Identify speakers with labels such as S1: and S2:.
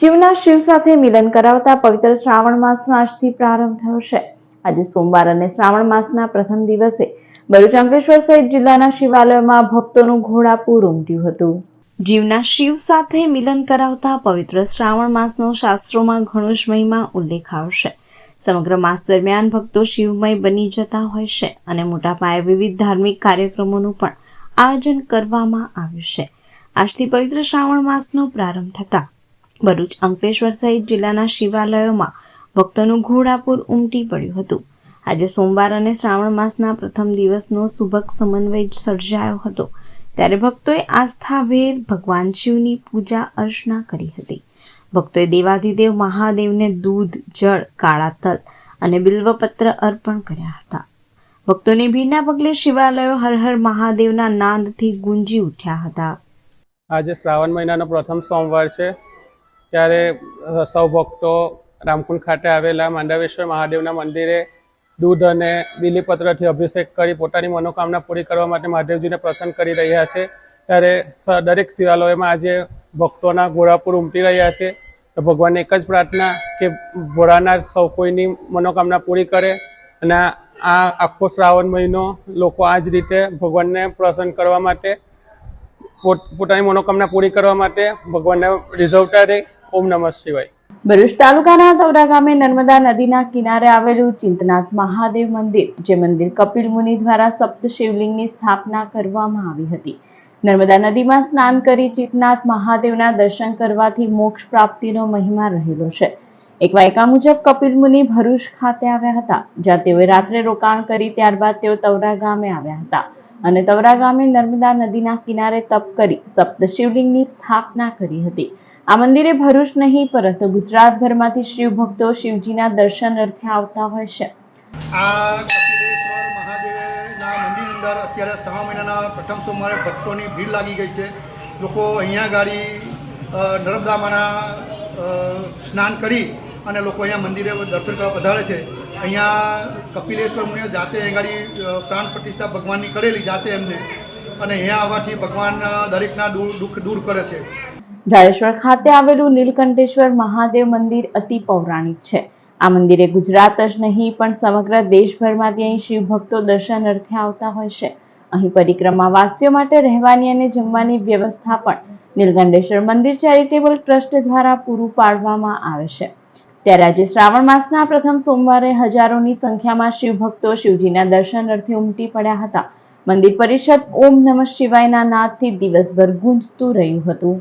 S1: જીવના શિવ સાથે મિલન કરાવતા પવિત્ર શ્રાવણ માસનો આજથી પ્રારંભ થયો છે. આજે સોમવાર અને શ્રાવણ માસના પ્રથમ દિવસે ભરૂચ અંકલેશ્વર સહિત જિલ્લાના શિવાલયોમાં ભક્તોનું ઘોડાપૂર ઉમટ્યું હતું. જીવના શિવ સાથે મિલન કરાવતા પવિત્ર શ્રાવણ માસનો શાસ્ત્રોમાં ઘણો જ મહિમા ઉલ્લેખ આવશે સમગ્ર માસ દરમિયાન ભક્તો શિવમય બની જતા હોય છે અને મોટા પાયે વિવિધ ધાર્મિક કાર્યક્રમોનું પણ આયોજન કરવામાં આવ્યું છે. આજથી પવિત્ર શ્રાવણ માસનો પ્રારંભ થતા ભરૂચ અંકલેશ્વર સહિત જિલ્લાના શિવાલયોમાં ભક્તોનું ઘોડાપૂર ઉમટી પડ્યું હતું. આજે સોમવાર અને શ્રાવણ માસના પ્રથમ દિવસનો સુભક સમન્વય સર્જાયો હતો. ત્યારે ભક્તોએ આસ્થાભેર ભગવાન શિવની પૂજા અર્ચના કરી હતી. ભક્તોએ દેવાધિદેવ મહાદેવને દૂધ, જળ, કાળા તલ અને બિલ્વપત્ર અર્પણ કર્યા હતા. ભક્તોની ભીડના પગલે શિવાલયો હર હર મહાદેવના નાદથી ગુંજી ઉઠ્યા હતા.
S2: આજે શ્રાવણ મહિનાનો પ્રથમ સોમવાર છે. ત્યારે સૌ ભક્તો રામકુંડ ખાતે આવેલા માંડવેશ્વર મહાદેવના મંદિરે દૂધ અને બીલીપત્રથી અભિષેક કરી પોતાની મનોકામના પૂરી કરવા માટે મહાદેવજીને પ્રસન્ન કરી રહ્યા છે. ત્યારે દરેક શિવાલયોમાં આજે ભક્તોના ઘોડાપુર ઉમટી રહ્યા છે. તો ભગવાનને એક જ પ્રાર્થના કે ભોળાનાથ સૌ કોઈની મનોકામના પૂરી કરે અને આ આખો શ્રાવણ મહિનો લોકો આ જ રીતે ભગવાનને પ્રસન્ન કરવા માટે પોત- પોતાની મનોકામના પૂરી કરવા માટે ભગવાનને રિઝવતા રહે. ઓમ નમઃ શિવાય.
S1: ભરૂચ તાલુકાના તવરા ગામે નર્મદા નદીના કિનારે આવેલું ચિંતનાથ મહાદેવ મંદિર, જે મંદિર કપિલ મુનિ દ્વારા સપ્ત શિવલિંગની સ્થાપના કરવામાં આવી હતી. નર્મદા નદીમાં સ્નાન કરી ચિતનાથ મહાદેવના દર્શન કરવાથી મોક્ષ પ્રાપ્તિનો મહિમા રહેલો છે. એક વાયકા મુજબ કપિલ મુનિ ભરૂચ ખાતે આવ્યા હતા, જ્યાં તેઓએ રાત્રે રોકાણ કરી ત્યારબાદ તેઓ તવરા ગામે આવ્યા હતા. અને તવરા ગામે નર્મદા નદીના કિનારે તપ કરી સપ્ત શિવલિંગની સ્થાપના કરી હતી. આ મંદિરે ભરૂચ નહીં, પરંતુ ગુજરાતભરમાંથી શિવ ભક્તો શિવજીના દર્શન અર્થે આવતા હોય છે.
S3: આ કપિલેશ્વર મહાદેવના મંદિરની અંદર અત્યારે સવા મહિનાના પ્રથમ સોમવારે ભક્તોની ભીડ લાગી ગઈ છે. લોકો અહીંયા ગાડી નર્મદામાના સ્નાન કરી અને લોકો અહીંયા મંદિરે દર્શન કરવા વધારે છે. અહીંયા કપિલેશ્વર મુનિએ જાતે અહીં ગાડી પ્રાણ પ્રતિષ્ઠા ભગવાનની કરેલી જાતે એમને. અને અહીંયા આવવાથી ભગવાન દરેકના દુઃખ દૂર કરે છે.
S1: જાડેશ્વર ખાતે આવેલું નીલકંઠેશ્વર મહાદેવ મંદિર અતિ પૌરાણિક છે. આ મંદિરે ગુજરાત જ નહીં, પણ સમગ્ર દેશભરમાંથી અહીં શિવ ભક્તો દર્શન અર્થે આવતા હોય છે. અહીં પરિક્રમાવાસીઓ માટે રહેવાની અને જમવાની વ્યવસ્થા પણ નીલકંઠેશ્વર મંદિર ચેરિટેબલ ટ્રસ્ટ દ્વારા પૂરું પાડવામાં આવે છે. ત્યારે આજે શ્રાવણ માસના પ્રથમ સોમવારે હજારોની સંખ્યામાં શિવ ભક્તો શિવજીના દર્શન અર્થે ઉમટી પડ્યા હતા. મંદિર પરિષદ ઓમ નમઃ શિવાયના નાદથી દિવસભર ગુંજતું રહ્યું હતું.